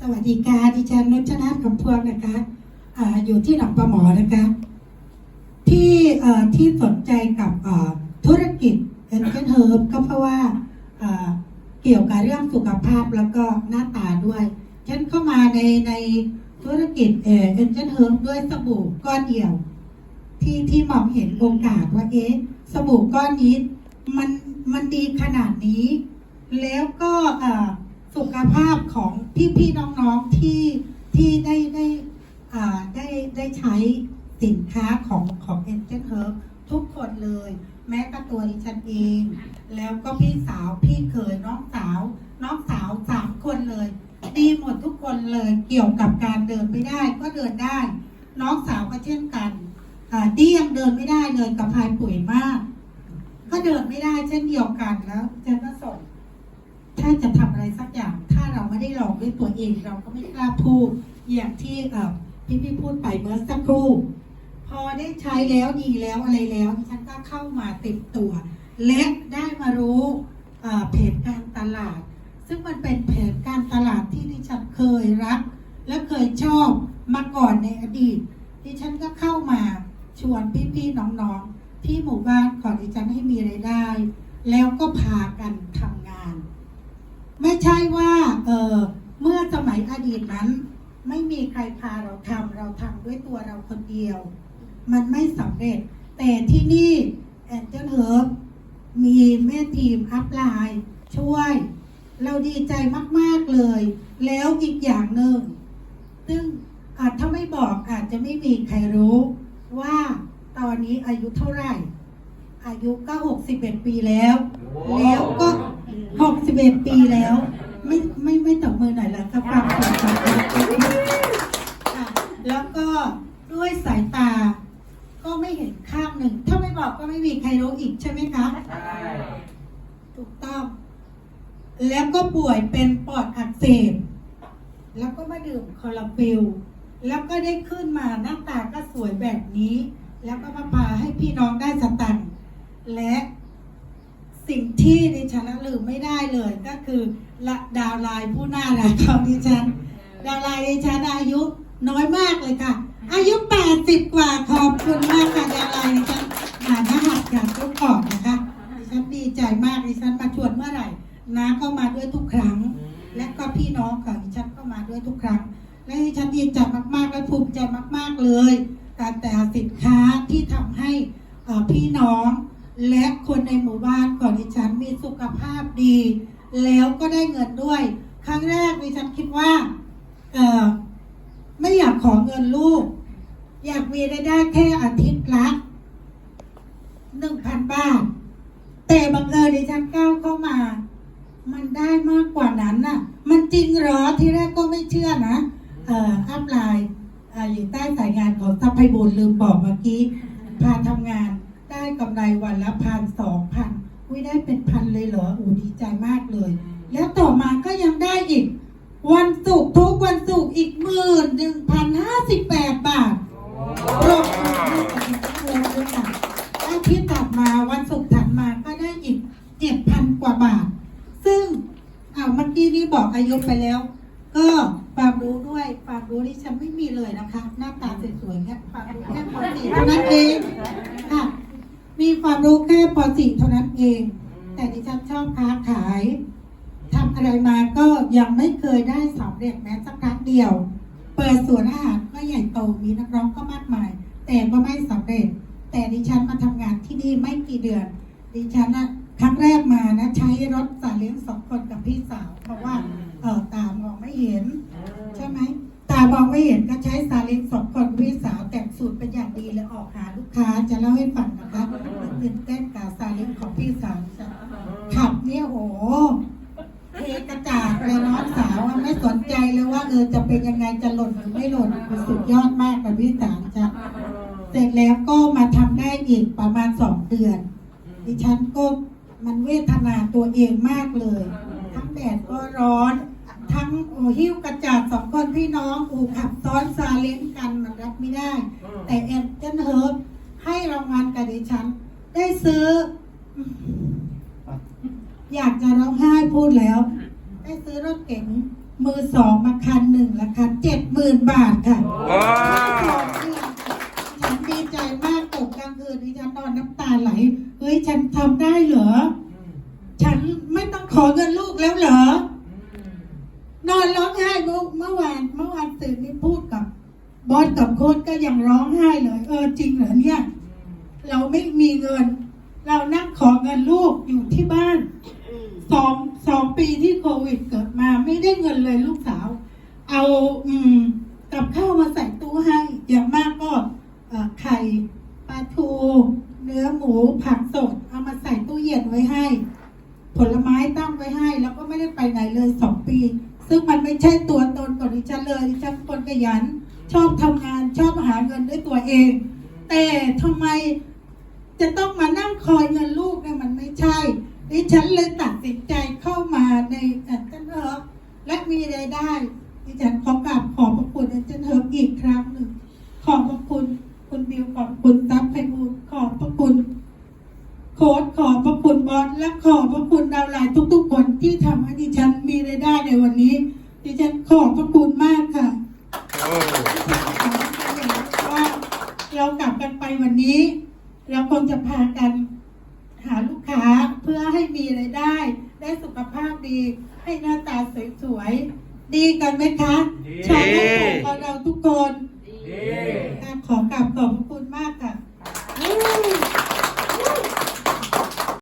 สวัสดีค่ะดิฉันนุชนาถคำพวงนะคะออยู่ที่หนองปลาหมอนะคะ ที่ที่สนใจกับธุรกิจเอ็นเจนเฮิร์บก็เพราะว่าเกี่ยวกับเรื่องสุขภาพแล้วก็หน้าตาด้วยฉันเข้ามาในในธุรกิจเอ็นเจนเฮิร์บด้วยสบู่ก้อนเดียว ที่ที่มองเห็นโอกาสว่าเอ๊ะสบู่ก้อนนี้มันมันดีขนาดนี้ แล้วก็อ่อ สุขภาพของพี่ๆน้องๆที่ที่ได้ได้ได้ได้ใช้สินค้าของของเอ็นเจนเฮิร์ทุกคนเลย แม้แต่ตัวดิฉันเอง แล้วก็พี่สาวพี่เขยน้องสาว น้องสาวสามคนเลย ดีหมดทุกคนเลยเกี่ยวกับการเดินไม่ได้ก็เดินได้ น้องสาวก็เช่นกันอ่าดียังเดินไม่ได้เลยกับพายป่วยมาก ก็เดินไม่ได้เช่นเดียวกันแล้วเจนก็ส่ง ถ้าจะทำอะไรสักอย่าง ถ้าเราไม่ได้ลองด้วยตัวเอง เราก็ไม่กล้าพูดอย่างที่พี่พี่พูดไปเมื่อสักครู่ พอได้ใช้แล้วดีแล้วอะไรแล้วดิฉันก็เข้ามาติดตัว และได้มารู้เอ่อเพจการตลาด ซึ่งมันเป็นเพจการตลาดที่ดิฉันเคยรัก และเคยชอบมาก่อนในอดีต ดิฉันก็เข้ามาชวนพี่ๆน้องๆ ที่หมู่บ้านขอดิฉันให้มีไรายได้ แล้วก็พากันทำ ไม่ใช่ว่าเออเมื่อสมัยอดีตนั้น ไม่มีใครพาเราทำเราทำด้วยตัวเราคนเดียว มันไม่สำเร็จ แต่ที่นี่แอนเจลเฮิร์บมีแม่ทีมอัพไลน์ช่วย เราดีใจมาก ๆ เลย แล้วอีกอย่างหนึ่ง ซึ่งอาจถ้าไม่บอกอาจจะไม่มีใครรู้ว่าตอนนี้อายุเท่าไหร่ อายุก็ 61 ปีแล้ว แล้วก็ 61 ปีแล้ว ไม่ไม่ไม่ตบมือหน่อยละครับความสำคัญค่ะแล้วก็ด้วยสายตา ก็ไม่เห็นข้างหนึ่ง ถ้าไม่บอกก็ไม่มีใครรู้อีกใช่ไหมคะถูกต้อง แล้วก็ป่วยเป็นปอดอักเสบ แล้วก็มาดื่มคอลาฟิล แล้วก็ได้ขึ้นมาหน้าตาก็สวยแบบนี้ แล้วก็มาพาให้พี่น้องได้สตังค์และ สิ่งที่ดิฉันละลืมไม่ได้เลยก็คือละดาวไลน์ผู้น่ารักของดิฉัน ดาวไลน์ดิฉันอายุน้อยมากเลยค่ะ อายุ 80 กว่าขอบคุณมากค่ะดาวไลน์ดิฉันหาหน้าหัดจากทุกกอนนะคะดิฉันดีใจมากดิฉันมาชวนเมื่อไหร่น้าก็มาด้วยทุกครั้ง และก็พี่น้องของดิฉันก็มาด้วยทุกครั้ง และดิฉันดีใจมากๆและภูมิใจมาก ๆเลยการแต่สินค้าที่ทำให้พี่น้อง และคนในหมู่บ้านของดิฉันมีสุขภาพดี แล้วก็ได้เงินด้วย ครั้งแรกดิฉันคิดว่าเออไม่อยากขอเงินลูก อยากมีรายได้แค่อาทิตย์ละหนึ่งพันบาท แต่บังเอิญดิฉันก้าวเข้ามา มันได้มากกว่านั้นน่ะ มันจริงหรอที่แรกก็ไม่เชื่อนะเอ่ออัพไลน์เอ่อยู่ใต้สายงานของซัพไพบูลลืมบอกเมื่อกี้ พาทำงาน กำไรวันละพันสองพันวิได้เป็นพันเลยเหรออูดีใจมากเลย แล้วต่อมาก็ยังได้อีก วันศุกร์ทุกวันศุกร์อีกหมื่นหนึ่งพันห้าสิบแปดบาทรวมทั้งเงินด้วยค่ะอาทิตย์ถัดมาวันศุกร์ถัดมาก็ได้อีกเจ็ดพันกว่าบาท ซึ่งอ่าเมื่อกี้นี้บอกอายุไปแล้ว ก็ความรู้ด้วยความรู้ที่ฉันไม่มีเลยนะคะ หน้าตาสวยๆแค่ความรู้แค่ปสี่เท่านั้นเองค่ะ มีความรู้แค่ปสี่เท่านั้นเอง แต่ดิฉันชอบค้าขายทำอะไรมาก็ยังไม่เคยได้สำเร็จแม้สักครั้งเดียว เปิดสวนอาหารก็ใหญ่โตมีนักร้องก็มากมาย แต่ก็ไม่สำเร็จ แต่ดิฉันมาทำงานที่นี่ไม่กี่เดือน ดิฉันนะครั้งแรกมานะใช้รถสาเลี้ยงสองคนกับพี่สาว เพราะว่าเออตามองไม่เห็น ใช่ไหม มองไม่เห็นก็ใช้ซาเล้งสองคนกับพี่สาวแต่งสูตรเป็นอย่างดีเลยออกหาลูกค้าจะเล่าให้ฟังนะคะตื่นเต้นกับซาเล้งของพี่สาวจะขับเนี่ยโอ้โหเทกระจาดเลยน้องสาวอะไม่สนใจเลยว่าเออจะเป็นยังไงจะหล่นหรือไม่หล่นมันสุดยอดมากกับพี่สาวจ้ะเสร็จแล้วก็มาทำได้อีกประมาณสองเดือน ดิฉันก็มันเวทนาตัวเองมากเลย ทั้งแดดก็ร้อน ทั้งโอ้หิ้วกระจาดสองคนพี่น้องอูขับซ้อนซาเล้งกันมันรับไม่ได้ แต่แอนเจนเฮิร์บให้รางวัลกับดิฉัน ได้ซื้อ อยากจะร้องไห้พูดแล้ว ได้ซื้อรถเก๋งมือสองมาคันหนึ่งราคาเจ็ดหมื่นบาทค่ะว้าวฉันดีใจมากตกกลางคืนดิฉันนอนน้ำตาไหล เฮ้ย ฉันทำได้เหรอ ฉันไม่ต้องขอเงินลูกแล้วเหรอน อนร้องไห้เมื่อเมื่อวานเมื่อวานตื่นนี่พูดกับบอสกับโค้ดก็ยังร้องไห้เลย เออจริงเหรอเนี่ย เราไม่มีเงิน เรานั่งขอเงินลูกอยู่ที่บ้านสองสองปีที่โควิดเกิดมาไม่ได้เงินเลยลูกสาว เอาอืมกับข้าวมาใส่ตู้ให้อย่างมากก็ไข่ปลาทู เนื้อหมูผักสด เอามาใส่ตู้เย็นไว้ให้ ผลไม้ตั้งไว้ให้ แล้วก็ไม่ได้ไปไหนเลยสองปี ดิฉันเลยดิฉันเป็นคนขยัน ชอบทำงานชอบหาเงินด้วยตัวเอง แต่ทำไมจะต้องมานั่งคอยเงินลูกเนี่ยมันไม่ใช่ ดิฉันเลยตัดสินใจเข้ามาในแอนเจนเฮิร์บและมีรายได้ ดิฉันขอกราบขอบพระคุณแอนเจนเฮิร์บอีกครั้งหนึ่ง ขอบพระคุณคุณบิวขอบคุณซับไพบูลขอบพระคุณโค้ดขอบพระคุณบอสและขอบพระคุณดาวไลน์ทุกๆคนที่ทำให้ดิฉันมีรายได้ในวันนี้ ดิฉันขอบพระคุณมากค่ะโอ้ว่าเรากลับกันไปวันนี้ เราคงจะพากันหาลูกค้าเพื่อให้มีรายได้ ได้สุขภาพดี ให้หน้าตาสวยๆ ดีกันไหมคะชาวบ้านของเราทุกคนดีขอกราบขอบพระคุณมาก